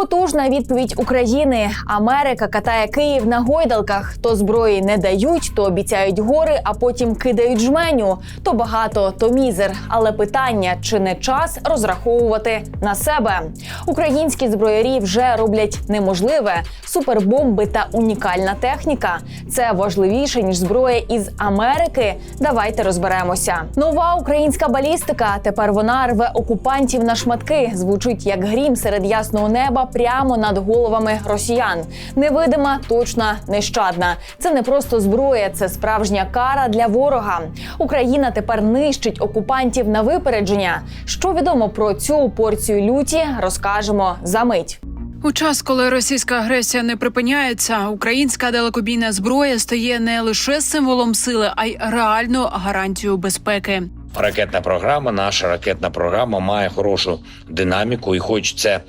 Потужна відповідь України. Америка катає Київ на гойдалках. То зброї не дають, то обіцяють гори, а потім кидають жменю. То багато, то мізер. Але питання: чи не час розраховувати на себе? Українські зброярі вже роблять неможливе супербомби та унікальна техніка. Це важливіше ніж зброя із Америки. Давайте розберемося. Нова українська балістика. Тепер вона рве окупантів на шматки. Звучить як грім серед ясного неба прямо над головами росіян. Невидима, точна, нещадна. Це не просто зброя, це справжня кара для ворога. Україна тепер нищить окупантів на випередження. Що відомо про цю порцію люті, розкажемо за мить. У час, коли російська агресія не припиняється, українська далекобійна зброя стає не лише символом сили, а й реальною гарантією безпеки. Ракетна програма, наша ракетна програма має хорошу динаміку, і хоч це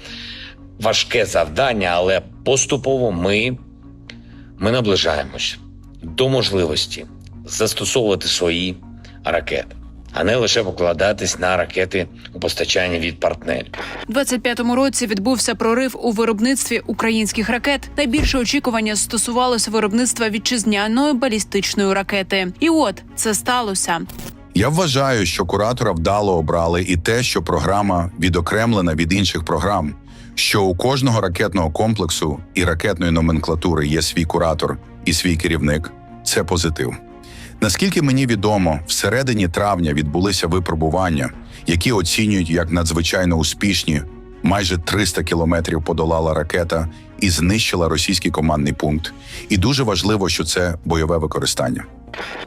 важке завдання, але поступово ми, ми наближаємось до можливості застосовувати свої ракети, а не лише покладатись на ракети у постачанні від партнерів. У 25-му році відбувся прорив у виробництві українських ракет. Найбільше очікування стосувалося виробництва вітчизняної балістичної ракети. І от це сталося. Я вважаю, що куратора вдало обрали і те, що програма відокремлена від інших програм, що у кожного ракетного комплексу і ракетної номенклатури є свій куратор і свій керівник. Це позитив. Наскільки мені відомо, всередині травня відбулися випробування, які оцінюють як надзвичайно успішні. Майже 300 кілометрів подолала ракета і знищила російський командний пункт. І дуже важливо, що це бойове використання.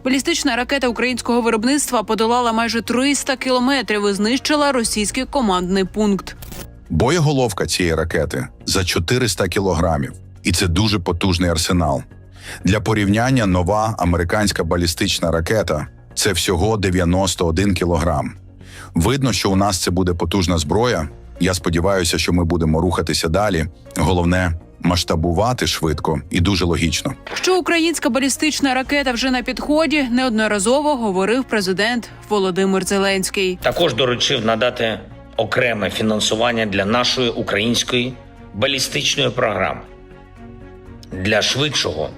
Балістична ракета українського виробництва подолала майже 300 кілометрів і знищила російський командний пункт. Боєголовка цієї ракети за 400 кілограмів, і це дуже потужний арсенал. Для порівняння нова американська балістична ракета це всього 91 кілограм. Видно, що у нас це буде потужна зброя. Я сподіваюся, що ми будемо рухатися далі. Головне масштабувати швидко і дуже логічно. Що українська балістична ракета вже на підході, неодноразово говорив президент Володимир Зеленський. Також доручив надати окреме фінансування для нашої української балістичної програми для швидшого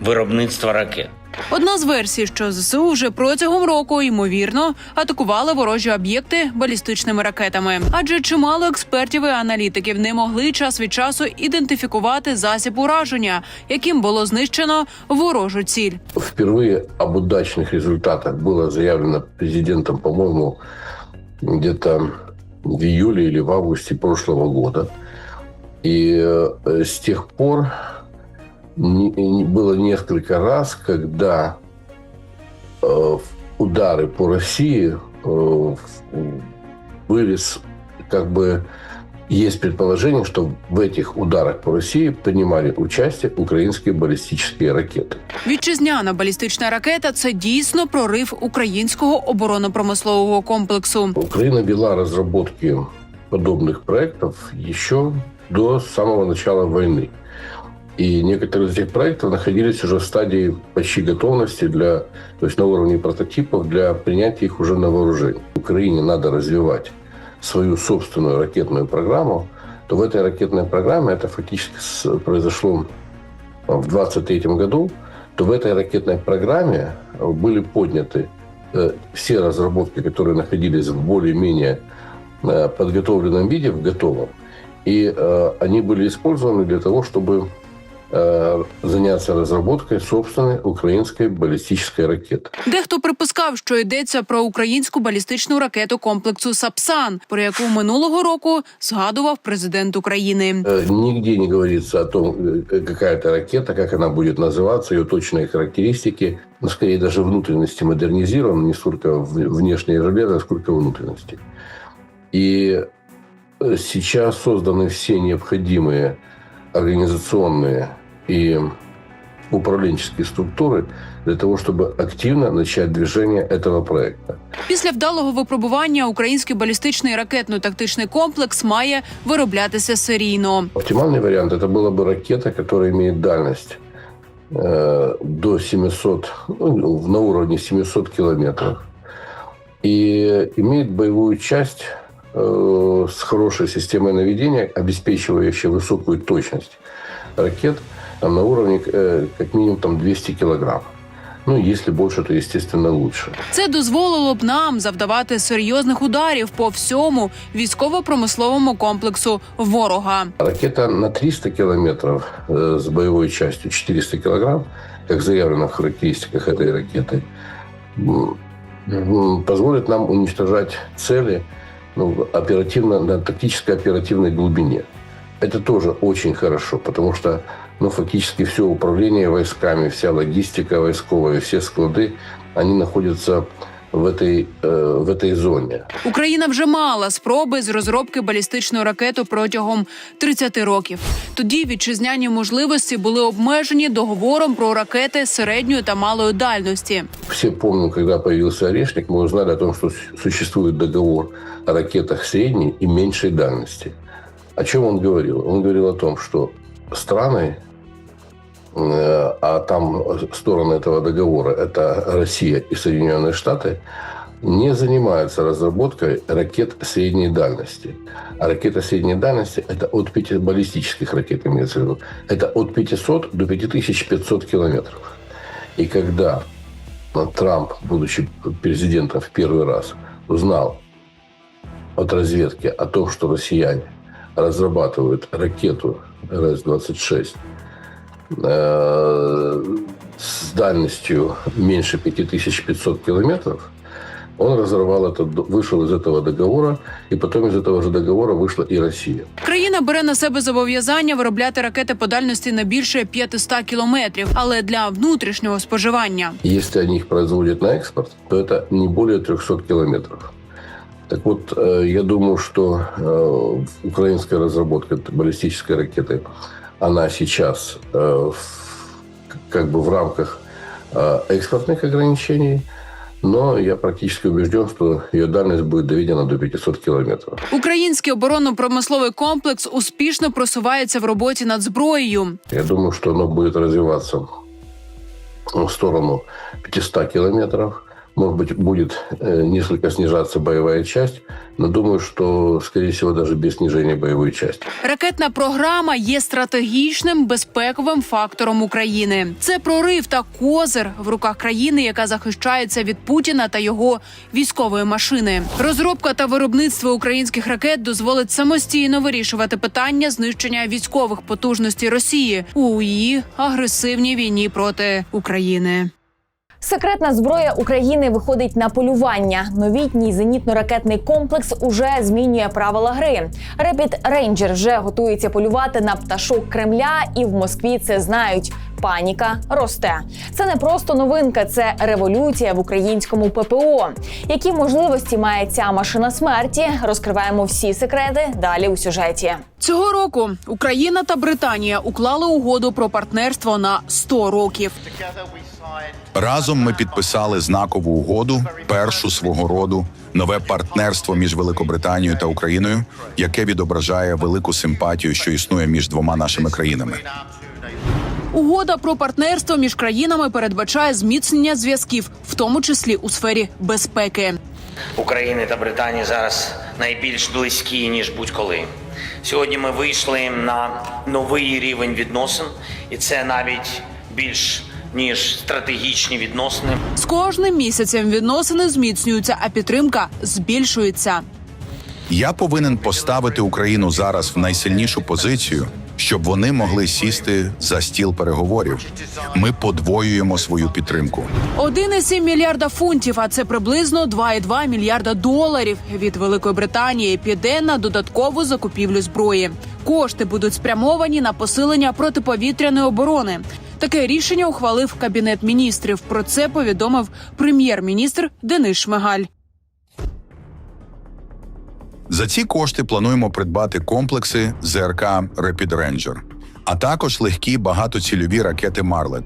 виробництва ракет. Одна з версій, що ЗСУ вже протягом року ймовірно атакували ворожі об'єкти балістичними ракетами, адже чимало експертів і аналітиків не могли час від часу ідентифікувати засіб ураження, яким було знищено ворожу ціль. Впервые об удачных результатах было заявлено президентом, по-моему, где-то в июле или в августе прошлого года. И э, с тех пор было несколько раз, когда э, удары по России э, были с- как бы есть предположение, что в этих ударах по России принимали участие украинские баллистические ракеты. Вітчизняна балістична ракета це дійсно прорив українського оборонно-промислового комплексу. Украина вела разработки подобных проектов еще до самого начала войны. И некоторые из этих проектов находились уже в стадии почти готовности для, то есть на уровне прототипов для принятия их уже на вооружение. Украине надо развивать Свою собственную ракетную программу, то в этой ракетной программе это фактически произошло в 2023 году, то в этой ракетной программе были подняты э, все разработки, которые находились в более-менее э, подготовленном виде, в готовом. И э, они были использованы для того, чтобы э, заняться разработкой собственной украинской баллистической ракеты. Дехто припускав, що йдеться про українську балістичну ракету комплексу Сапсан, про яку минулого року згадував президент України. Э, Нигде не говорится о том, э, какая это ракета, как она будет называться, ее точные характеристики. Но скорее даже внутренности модернизированы, не столько в- внешние железо, сколько внутренности. И э, сейчас созданы все необходимые организационные и управленческие структуры для того, чтобы активно начать движение этого проекта. Після вдалого випробування український балістичний ракетно-тактичний комплекс має вироблятися серійно. Оптимальный вариант это была бы ракета, которая имеет дальность э, до 700, ну, на уровне 700 километров и имеет боевую часть э, с хорошей системой наведения, обеспечивающей высокую точность ракет а на уровне э, как минимум там 200 килограмм. Ну, если больше, то, естественно, лучше. Це дозволило б нам завдавати серйозних ударів по всьому військово-промисловому комплексу ворога. Ракета на 300 километров э, с боевой частью 400 килограмм, как заявлено в характеристиках этой ракеты, м, м, позволит нам уничтожать цели ну, оперативно, на тактической оперативной глубине. Это тоже очень хорошо, потому что ну, фактически все управление войсками, вся логистика войсковая, все склады, они находятся в этой, э, в этой зоне. Україна вже мала спроби з розробки балістичної ракети протягом 30 років. Тоді вітчизняні можливості були обмежені договором про ракети середньої та малої дальності. Все помним, когда появился «Орешник», мы узнали о том, что с- существует договор о ракетах средней и меньшей дальности. О чем он говорил? Он говорил о том, что страны, э, а там стороны этого договора – это Россия и Соединенные Штаты, не занимаются разработкой ракет средней дальности. А ракета средней дальности – это от 5 баллистических ракет, имеется в виду. Это от 500 до 5500 километров. И когда Трамп, будучи президентом в первый раз, узнал от разведки о том, что россияне разрабатывают ракету РС-26 э, с дальностью меньше 5500 километров, он разорвал это, вышел из этого договора, и потом из этого же договора вышла и Россия. Країна бере на себе зобов'язання виробляти ракети по дальності не більше 500 кілометрів, але для внутрішнього споживання. Если они их производят на экспорт, то это не более 300 километров. Так вот, э, я думаю, что э, украинская разработка баллистической ракеты, она сейчас э, в- как бы в рамках э, экспортных ограничений, но я практически убежден, что ее дальность будет доведена до 500 километров. Український оборонно-промисловий комплекс успішно просувається в роботі над зброєю. Я думаю, что оно будет развиваться в сторону 500 километров. Может быть, будет э, несколько снижаться боевая часть, но думаю, что, скорее всего, даже без снижения боевой части. Ракетна програма є стратегічним безпековим фактором України. Це прорив та козир в руках країни, яка захищається від Путіна та його військової машини. Розробка та виробництво українських ракет дозволить самостійно вирішувати питання знищення військових потужностей Росії у її агресивній війні проти України. Секретна зброя України виходить на полювання. Новітній зенітно-ракетний комплекс уже змінює правила гри. Репід Рейнджер вже готується полювати на пташок Кремля, і в Москві це знають. Паніка росте. Це не просто новинка, це революція в українському ППО. Які можливості має ця машина смерті? Розкриваємо всі секрети далі у сюжеті. Цього року Україна та Британія уклали угоду про партнерство на 100 років. Разом ми підписали знакову угоду, першу свого роду, нове партнерство між Великобританією та Україною, яке відображає велику симпатію, що існує між двома нашими країнами. Угода про партнерство між країнами передбачає зміцнення зв'язків, в тому числі у сфері безпеки. України та Британії зараз найбільш близькі ніж будь-коли. Сьогодні ми вийшли на новий рівень відносин, і це навіть більш ніж стратегічні відносини. З кожним місяцем відносини зміцнюються, а підтримка збільшується. Я повинен поставити Україну зараз в найсильнішу позицію, щоб вони могли сісти за стіл переговорів. Ми подвоюємо свою підтримку. 1,7 мільярда фунтів, а це приблизно 2,2 мільярда доларів від Великої Британії піде на додаткову закупівлю зброї. Кошти будуть спрямовані на посилення протиповітряної оборони. Таке рішення ухвалив кабінет міністрів. Про це повідомив прем'єр-міністр Денис Шмигаль. За ці кошти плануємо придбати комплекси ЗРК Rapid Ranger, а також легкі багатоцільові ракети Марлет.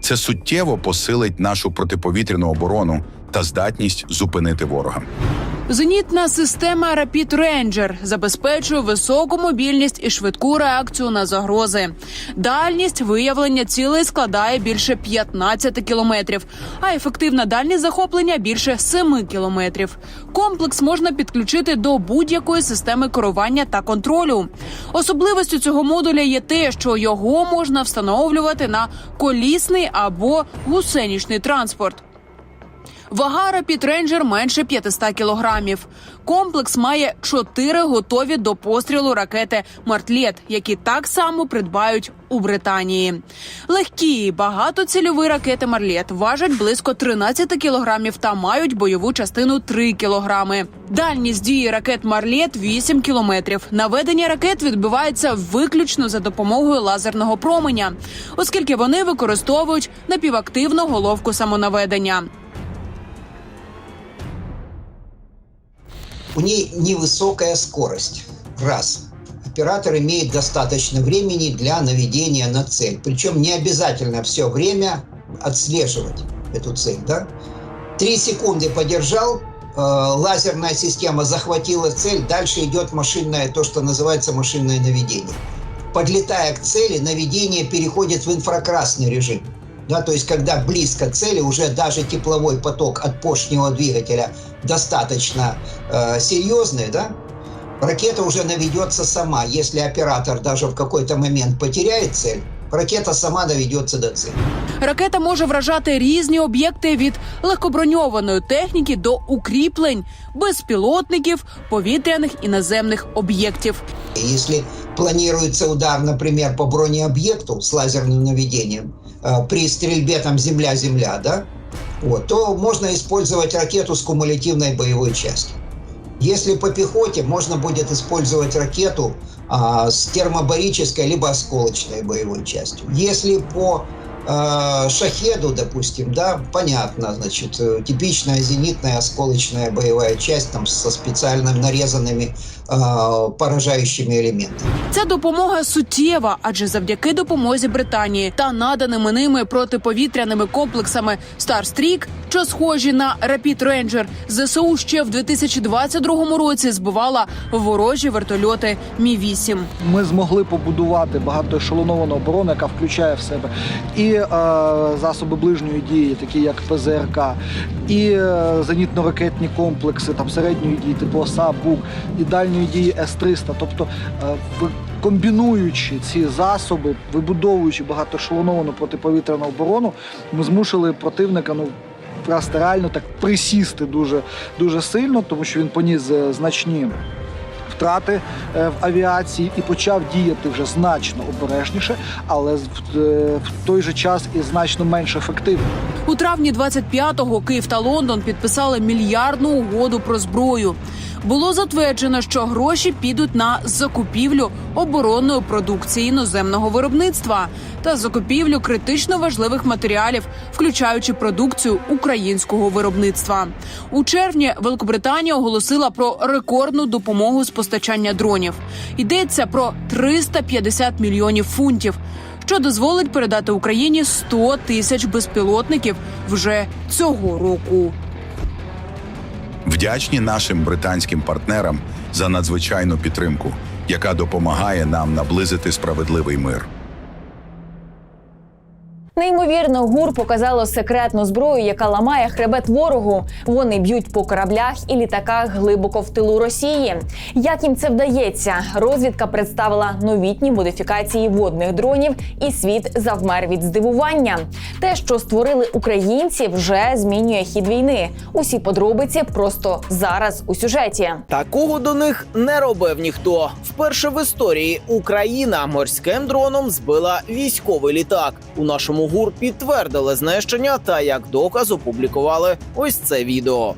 Це суттєво посилить нашу протиповітряну оборону та здатність зупинити ворога. Зенітна система Rapid Ranger забезпечує високу мобільність і швидку реакцію на загрози. Дальність виявлення цілей складає більше 15 кілометрів, а ефективна дальність захоплення більше 7 кілометрів. Комплекс можна підключити до будь-якої системи керування та контролю. Особливістю цього модуля є те, що його можна встановлювати на колісний або гусенічний транспорт. Вага Ranger менше 500 кілограмів. Комплекс має чотири готові до пострілу ракети Мартлет, які так само придбають у Британії. Легкі багатоцільові ракети Марлет важать близько 13 кілограмів та мають бойову частину 3 кілограми. Дальність дії ракет Марлет 8 кілометрів. Наведення ракет відбувається виключно за допомогою лазерного променя, оскільки вони використовують напівактивну головку самонаведення. У ней невысокая скорость. Раз. Оператор имеет достаточно времени для наведения на цель. Причем не обязательно все время отслеживать эту цель. Да? Три секунды подержал, э, лазерная система захватила цель, дальше идет машинное, то, что называется машинное наведение. Подлетая к цели, наведение переходит в инфракрасный режим. Да, то есть, когда близко к цели, уже даже тепловой поток от поршневого двигателя достаточно э, серьезный, да, ракета уже наведется сама. Если оператор даже в какой-то момент потеряет цель, ракета сама наведется до цели. Ракета може вражати різні об'єкти від легкоброньованої техніки до укріплень, безпілотників, повітряних і наземних об'єктів. И Если планируется удар, например, по бронеобъекту с лазерным наведением, э, при стрельбе там земля-земля, да, вот, то можно использовать ракету с кумулятивной боевой частью. Если по пехоте, можно будет использовать ракету а, с термобарической либо осколочной боевой частью. Если по э, шахеду, допустим, да, понятно, значит, э, типичная зенитная осколочная боевая часть там со специально нарезанными э, поражающими элементами. Ця допомога суттєва, адже завдяки допомозі Британії та наданими ними протиповітряними комплексами Starstreak, що схожі на Rapid Ranger, ЗСУ ще в 2022 році збивала ворожі вертольоти Мі 8 ми змогли побудувати багатоешелоновану оборону, яка включає в себе і е, засоби ближньої дії, такі як ПЗРК, і е, зенітно-ракетні комплекси там середньої дії, типу ОСА, БУК, і дальньої дії С-300. Тобто, е, комбінуючи ці засоби, вибудовуючи багатоешелоновану протиповітряну оборону, ми змусили противника ну. Просто реально так присісти дуже дуже сильно, тому що він поніс значні втрати е, в авіації і почав діяти вже значно обережніше, але е, в той же час і значно менш ефективно. У травні 25-го Київ та Лондон підписали мільярдну угоду про зброю. Було затверджено, що гроші підуть на закупівлю оборонної продукції іноземного виробництва та закупівлю критично важливих матеріалів, включаючи продукцію українського виробництва. У червні Великобританія оголосила про рекордну допомогу з постачання дронів. Йдеться про 350 мільйонів фунтів що дозволить передати Україні 100 тисяч безпілотників вже цього року. Вдячні нашим британським партнерам за надзвичайну підтримку, яка допомагає нам наблизити справедливий мир. Неймовірно, гур показало секретну зброю, яка ламає хребет ворогу. Вони б'ють по кораблях і літаках глибоко в тилу Росії. Як їм це вдається? Розвідка представила новітні модифікації водних дронів, і світ завмер від здивування. Те, що створили українці, вже змінює хід війни. Усі подробиці просто зараз у сюжеті. Такого до них не робив ніхто. Вперше в історії Україна морським дроном збила військовий літак. У нашому гур підтвердили знищення та як доказ опублікували ось це відео.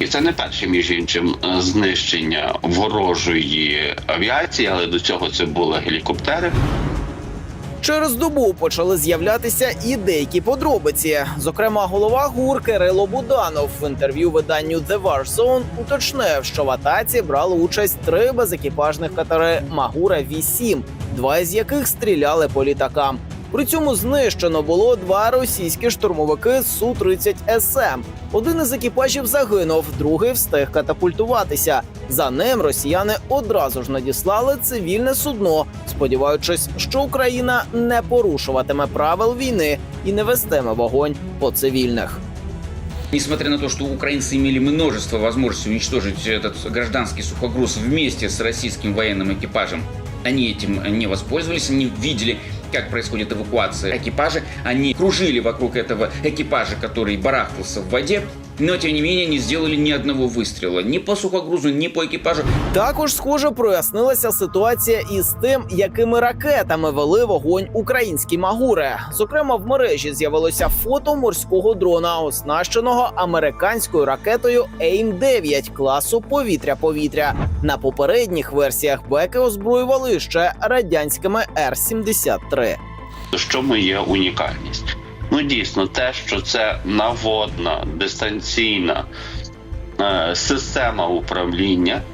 І це не перше, між іншим, е, знищення ворожої авіації, але до цього це були гелікоптери. Через добу почали з'являтися і деякі подробиці. Зокрема, голова ГУР Кирило Буданов в інтерв'ю виданню The War уточнив, що в атаці брали участь три безекіпажних катери Магура 8 два з яких стріляли по літакам. При цьому знищено було два російські штурмовики су 30 СМ. Один із екіпажів загинув, другий встиг катапультуватися. За ним росіяни одразу ж надіслали цивільне судно, сподіваючись, що Україна не порушуватиме правил війни і не вестиме вогонь по цивільних. Несмотря на то, что украинцы имели множество возможностей уничтожить этот гражданский сухогруз вместе с российским военным экипажем, они этим не воспользовались, они видели, как происходит эвакуация экипажа, они кружили вокруг этого экипажа, который барахтался в воде, но тем не менее не сделали ни одного выстрела ни по сухогрузу, ни по экипажу. Також, схоже, прояснилася ситуація із тим, якими ракетами вели вогонь українські магури. Зокрема, в мережі з'явилося фото морського дрона, оснащеного американською ракетою AIM-9 класу повітря-повітря. На попередніх версіях беки озброювали ще радянськими Р-73. В чому є унікальність? Ну дійсно, те, що це наводна дистанційна е, система управління.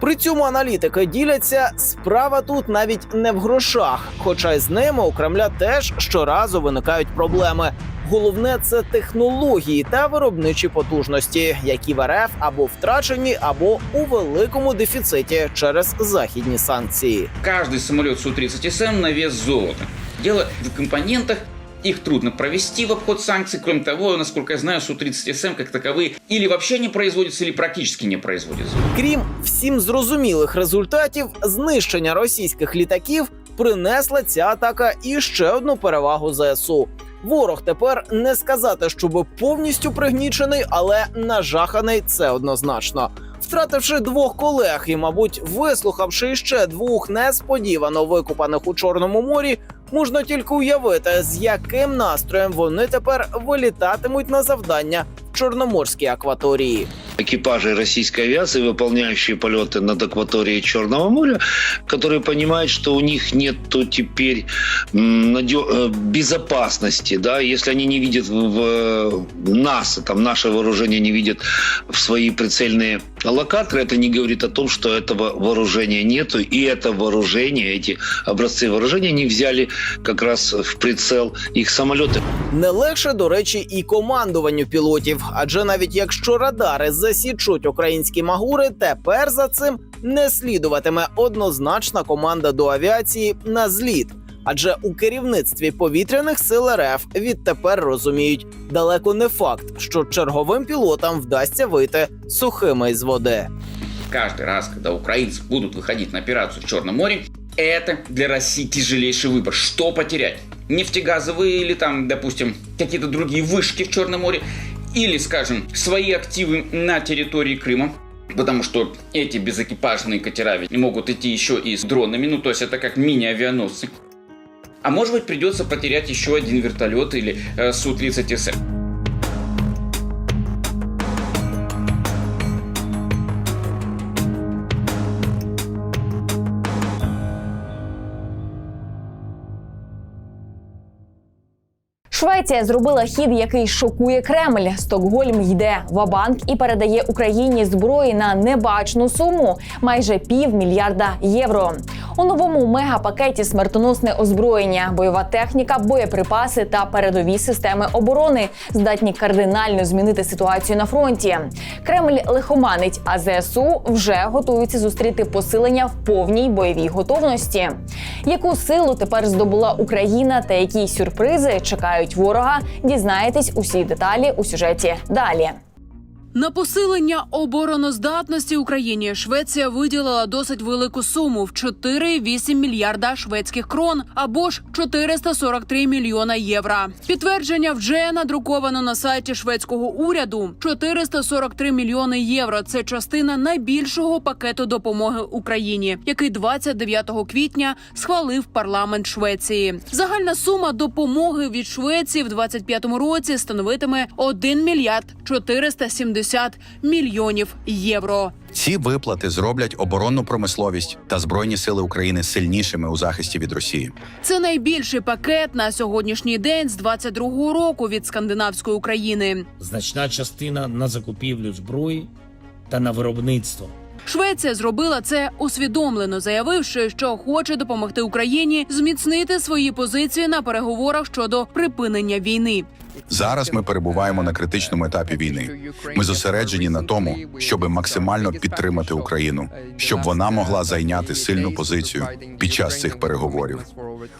При цьому аналітики діляться справа тут навіть не в грошах, хоча й з ними у Кремля теж щоразу виникають проблеми. Головне це технології та виробничі потужності, які в РФ або втрачені, або у великому дефіциті через західні санкції. Каждый самолет Су-30СМ на вес золота. Дело в компонентах, их трудно провести в обход санкций. Кроме того, насколько я знаю, Су-30СМ как таковые или вообще не производятся, или практически не производятся. Крім всім зрозумілих результатів, знищення російських літаків принесла ця атака і ще одну перевагу ЗСУ. Ворог тепер не сказати, щоб повністю пригнічений, але нажаханий це однозначно. Втративши двох колег і, мабуть, вислухавши ще двох несподівано викупаних у Чорному морі, можна тільки уявити, з яким настроєм вони тепер вилітатимуть на завдання Чорноморській акваторії. экипажи российской авиации, выполняющие полеты над акваторией Черного моря, которые понимают, что у них нет теперь м, надё- э, безопасности, да, если они не видят в э, нас, там наше вооружение не видит в свои прицельные локаторы, это не говорит о том, что этого вооружения нету, и это вооружение, эти образцы вооружения не взяли как раз в прицел их самолеты. Не легше, до речі, і командуванню пілотів, адже навіть якщо радари засічуть українські магури, тепер за цим не слідуватиме однозначна команда до авіації на зліт. Адже у керівництві повітряних сил РФ відтепер розуміють, далеко не факт, що черговим пілотам вдасться вийти сухими із води. Каждый раз, когда украинцы будут выходить на операцию в Черном море, это для России тяжелейший выбор. Что потерять? Нефтегазовые или там, допустим, какие-то другие вышки в Черном море, или, скажем, свои активы на территории Крыма, Потому что эти безэкипажные катера ведь могут идти еще и с дронами, ну то есть это как мини-авианосцы. А может быть придется потерять еще один вертолет или э, Су-30СМ. Швеція зробила хід, який шокує Кремль. Стокгольм йде в банк і передає Україні зброї на небачну суму майже півмільярда євро. У новому мегапакеті смертоносне озброєння, бойова техніка, боєприпаси та передові системи оборони здатні кардинально змінити ситуацію на фронті. Кремль лихоманить, а ЗСУ вже готуються зустріти посилення в повній бойовій готовності. Яку силу тепер здобула Україна та які сюрпризи чекають ворога? Дізнаєтесь усі деталі у сюжеті далі. На посилення обороноздатності Україні Швеція виділила досить велику суму в 4,8 мільярда шведських крон або ж 443 мільйона євро. Підтвердження вже надруковано на сайті шведського уряду. 443 мільйони євро. Це частина найбільшого пакету допомоги Україні, який 29 квітня схвалив парламент Швеції. Загальна сума допомоги від Швеції в 25-му році становитиме 1 мільярд 470 мільйонів євро. Ці виплати зроблять оборонну промисловість та збройні сили України сильнішими у захисті від Росії. Це найбільший пакет на сьогоднішній день з 22-го року від скандинавської України. значна частина на закупівлю зброї та на виробництво. Швеція зробила це усвідомлено, заявивши, що хоче допомогти Україні зміцнити свої позиції на переговорах щодо припинення війни. Зараз ми перебуваємо на критичному етапі війни. Ми зосереджені на тому, щоб максимально підтримати Україну, щоб вона могла зайняти сильну позицію під час цих переговорів.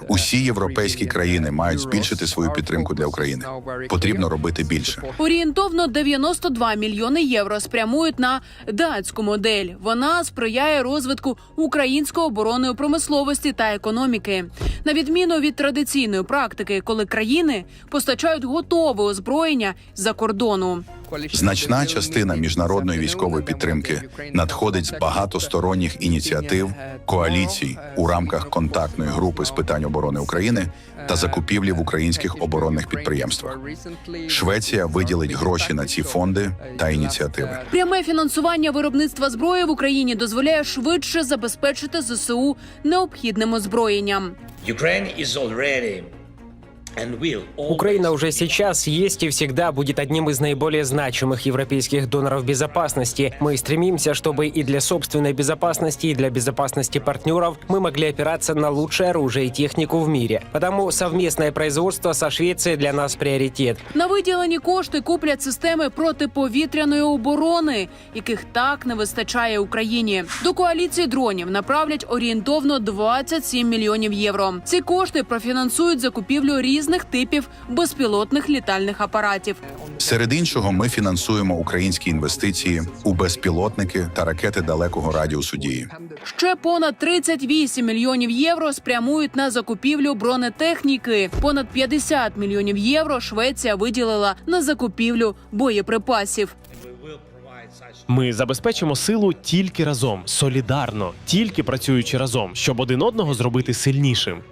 Усі європейські країни мають збільшити свою підтримку для України. Потрібно робити більше. Орієнтовно 92 мільйони євро спрямують на датську модель. Вона сприяє розвитку української оборонної промисловості та економіки. На відміну від традиційної практики, коли країни постачають готове озброєння з-за кордону. Значна частина міжнародної військової підтримки надходить з багатосторонніх ініціатив коаліцій у рамках контактної групи з питань оборони України та закупівлі в українських оборонних підприємствах. Швеція виділить гроші на ці фонди та ініціативи. Пряме фінансування виробництва зброї в Україні дозволяє швидше забезпечити ЗСУ необхідним озброєнням. Ukraine is already Украина уже сейчас есть и всегда будет одним из наиболее значимых европейских доноров безопасности. Мы стремимся, чтобы и для собственной безопасности, и для безопасности партнеров мы могли опираться на лучшее оружие и технику в мире. Потому совместное производство со Швецией для нас приоритет. На виділені кошти куплять системи протиповітряної оборони, яких так не вистачає Україні. До коаліції дронів направлять орієнтовно 27 мільйонів євро. Ці кошти профінансують закупівлю різних типів безпілотних літальних апаратів. Серед іншого, ми фінансуємо українські інвестиції у безпілотники та ракети далекого радіусу дії. Ще понад 38 мільйонів євро спрямують на закупівлю бронетехніки. Понад 50 мільйонів євро Швеція виділила на закупівлю боєприпасів. Ми забезпечимо силу тільки разом, солідарно, тільки працюючи разом, щоб один одного зробити сильнішим.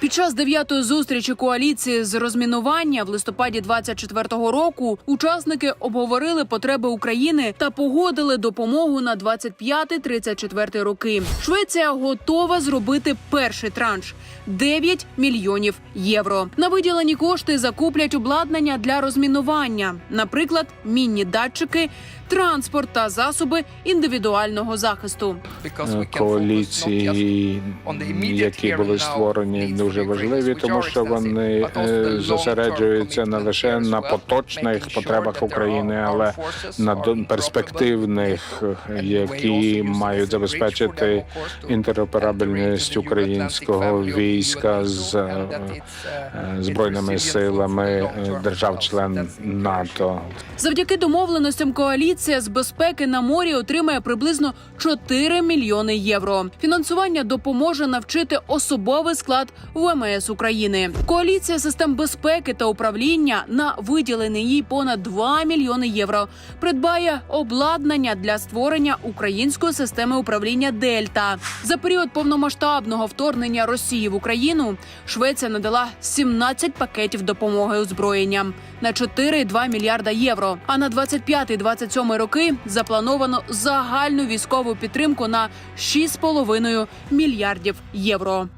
Під час дев'ятої зустрічі коаліції з розмінування в листопаді 24-го року учасники обговорили потреби України та погодили допомогу на 25-34 роки. Швеція готова зробити перший транш 9 мільйонів євро. На виділені кошти закуплять обладнання для розмінування, наприклад, мінні датчики, транспорт та засоби індивідуального захисту. коаліції, які були створені, дуже важливі, тому що вони е, зосереджуються не лише на поточних потребах України, але на до- перспективних, е, які мають забезпечити інтероперабельність українського війська з е, е, збройними силами е, держав-член НАТО. Завдяки домовленостям коаліція з безпеки на морі отримає приблизно 4 мільйони євро. Фінансування допоможе навчити особовий склад ВМС України. Коаліція систем безпеки та управління на виділені їй понад 2 мільйони євро. Придбає обладнання для створення української системи управління Дельта. За період повномасштабного вторгнення Росії в Україну Швеція надала 17 пакетів допомоги озброєнням на 4,2 мільярда євро. А на 25-27 роки заплановано загальну військову підтримку на 6,5 мільярдів євро.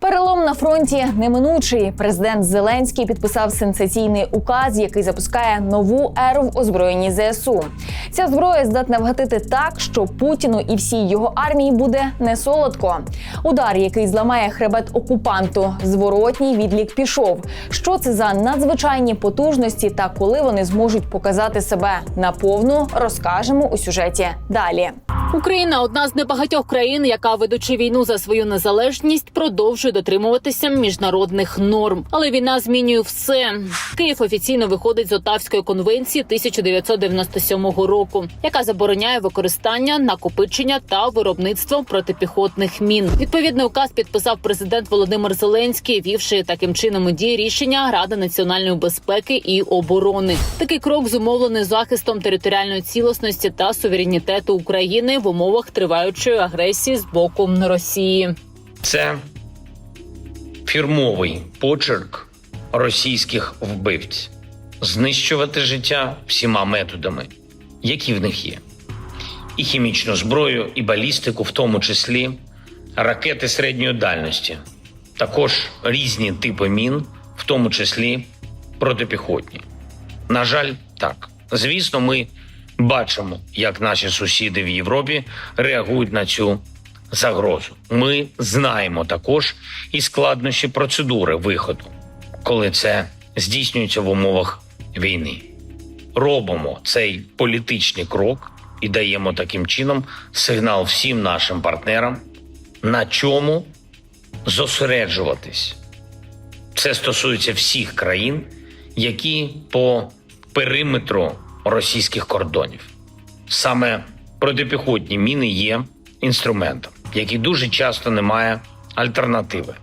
Перелом на фронті неминучий. Президент Зеленський підписав сенсаційний указ, який запускає нову еру в озброєнні ЗСУ. Ця зброя здатна вгатити так, що Путіну і всій його армії буде не солодко. Удар, який зламає хребет окупанту, зворотній відлік пішов. Що це за надзвичайні потужності та коли вони зможуть показати себе наповну, розкажемо у сюжеті далі. Україна одна з небагатьох країн, яка ведучи війну за свою незалежність, продовжує продовжує дотримуватися міжнародних норм. Але війна змінює все. Київ офіційно виходить з Отавської конвенції 1997 року, яка забороняє використання, накопичення та виробництво протипіхотних мін. Відповідний указ підписав президент Володимир Зеленський, вівши таким чином у дії рішення Ради національної безпеки і оборони. Такий крок зумовлений захистом територіальної цілісності та суверенітету України в умовах триваючої агресії з боку Росії. Це фірмовий почерк російських вбивців знищувати життя всіма методами, які в них є. І хімічну зброю, і балістику, в тому числі ракети середньої дальності, також різні типи мін, в тому числі протипіхотні. На жаль, так. Звісно, ми бачимо, як наші сусіди в Європі реагують на цю загрозу. Ми знаємо також і складнощі процедури виходу, коли це здійснюється в умовах війни. Робимо цей політичний крок і даємо таким чином сигнал всім нашим партнерам, на чому зосереджуватись. Це стосується всіх країн, які по периметру російських кордонів. Саме протипіхотні міни є інструментом, який дуже часто не має альтернативи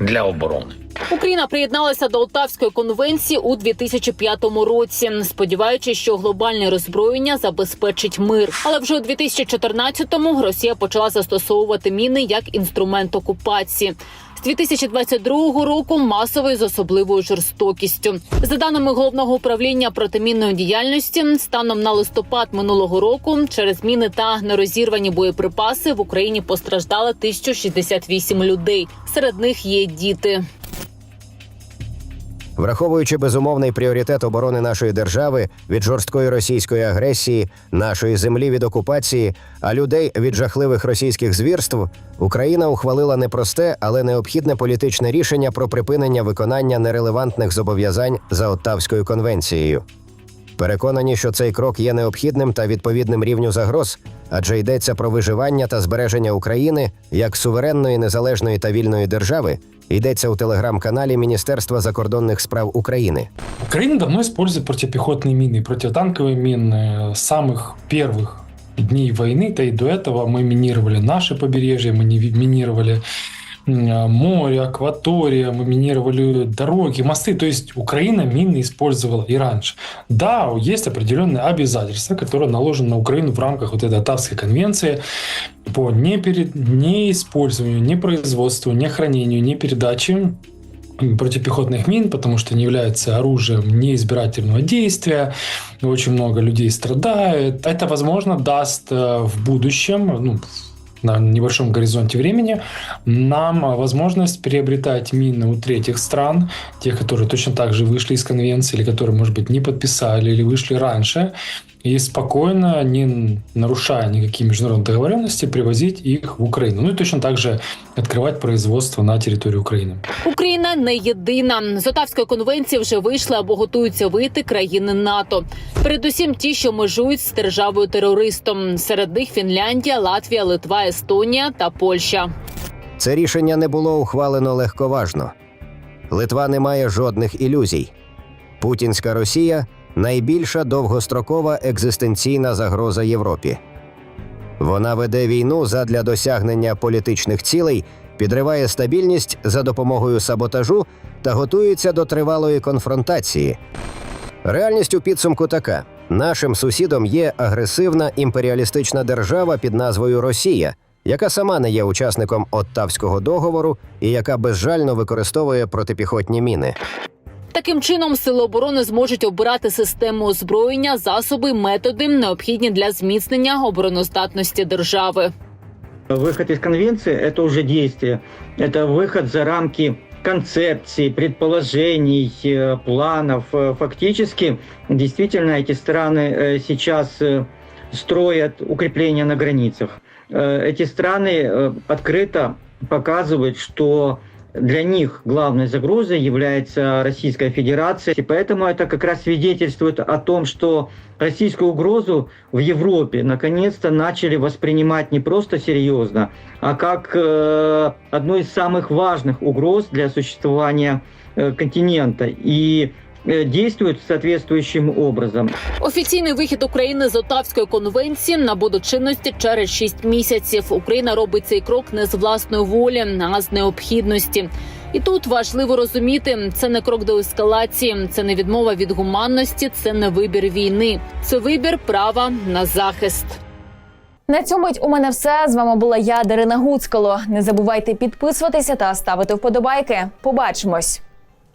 для оборони. Україна приєдналася до Отавської конвенції у 2005 році, сподіваючись, що глобальне роззброєння забезпечить мир. Але вже у 2014-му Росія почала застосовувати міни як інструмент окупації. З 2022 року масово з особливою жорстокістю. За даними головного управління протимінної діяльності, станом на листопад минулого року через міни та нерозірвані боєприпаси в Україні постраждали 1068 людей. Серед них є діти. Враховуючи безумовний пріоритет оборони нашої держави від жорсткої російської агресії, нашої землі від окупації, а людей від жахливих російських звірств, Україна ухвалила непросте, але необхідне політичне рішення про припинення виконання нерелевантних зобов'язань за Оттавською конвенцією. Переконані, що цей крок є необхідним та відповідним рівню загроз, адже йдеться про виживання та збереження України як суверенної, незалежної та вільної держави. Йдеться у телеграм-каналі Міністерства закордонних справ України. Украина давно использует противопехотные мины, противотанковые мины с самых первых дней войны, да и до этого мы минировали наше побережье, мы не минировали м, море, акватория, мы минировали дороги, мосты. То есть Украина мины использовала и раньше. Да, есть определенные обязательства, которые наложены на Украину в рамках вот этой Оттавской конвенции по не, перед, не использованию, не производству, не хранению, не передаче противопехотных мин, потому что они являются оружием неизбирательного действия. Очень много людей страдает. Это, возможно, даст э, в будущем, ну, на небольшом горизонте времени, нам возможность приобретать мины у третьих стран, тех, которые точно так же вышли из конвенции, или которые, может быть, не подписали, или вышли раньше, и спокойно, не нарушая никакие международные договоренности, привозить их в Украину. Ну и точно так же открывать производство на территории Украины. Україна не єдина. З Отавської конвенції вже вийшли або готуються вийти країни НАТО. Передусім, ті, що межують з державою терористом. Серед них Фінляндія, Латвія, Литва, Естонія та Польща. Це рішення не було ухвалено легковажно. Литва не має жодних ілюзій. Путінська Росія найбільша довгострокова екзистенційна загроза Європі. Вона веде війну задля досягнення політичних цілей, підриває стабільність за допомогою саботажу та готується до тривалої конфронтації. Реальність у підсумку така: нашим сусідом є агресивна імперіалістична держава під назвою Росія, яка сама не є учасником Оттавського договору і яка безжально використовує протипіхотні міни. Таким чином, сили оборони зможуть обирати систему озброєння, засоби, методи, необхідні для зміцнення обороноздатності держави. Выход из конвенции – это уже действие. Это выход за рамки концепций, предположений, э, планов. Э, Фактически, действительно, эти страны э, сейчас э, строят укрепления на границах. Э, Эти страны э, открыто показывают, что для них главной загрозой является Российская Федерация. И поэтому это как раз свидетельствует о том, что российскую угрозу в Европе наконец-то начали воспринимать не просто серьезно, а как э, одну из самых важных угроз для существования э, континента. И действуют соответствующим образом. Офіційний вихід України з Отавської конвенції набуде чинності через 6 місяців. Україна робить цей крок не з власної волі, а з необхідності. І тут важливо розуміти, це не крок до ескалації, це не відмова від гуманності, це не вибір війни, це вибір права на захист. На цьому мить у мене все. З вами була я, Дарина Гуцкало. Не забувайте підписуватися та ставити вподобайки. Побачимось.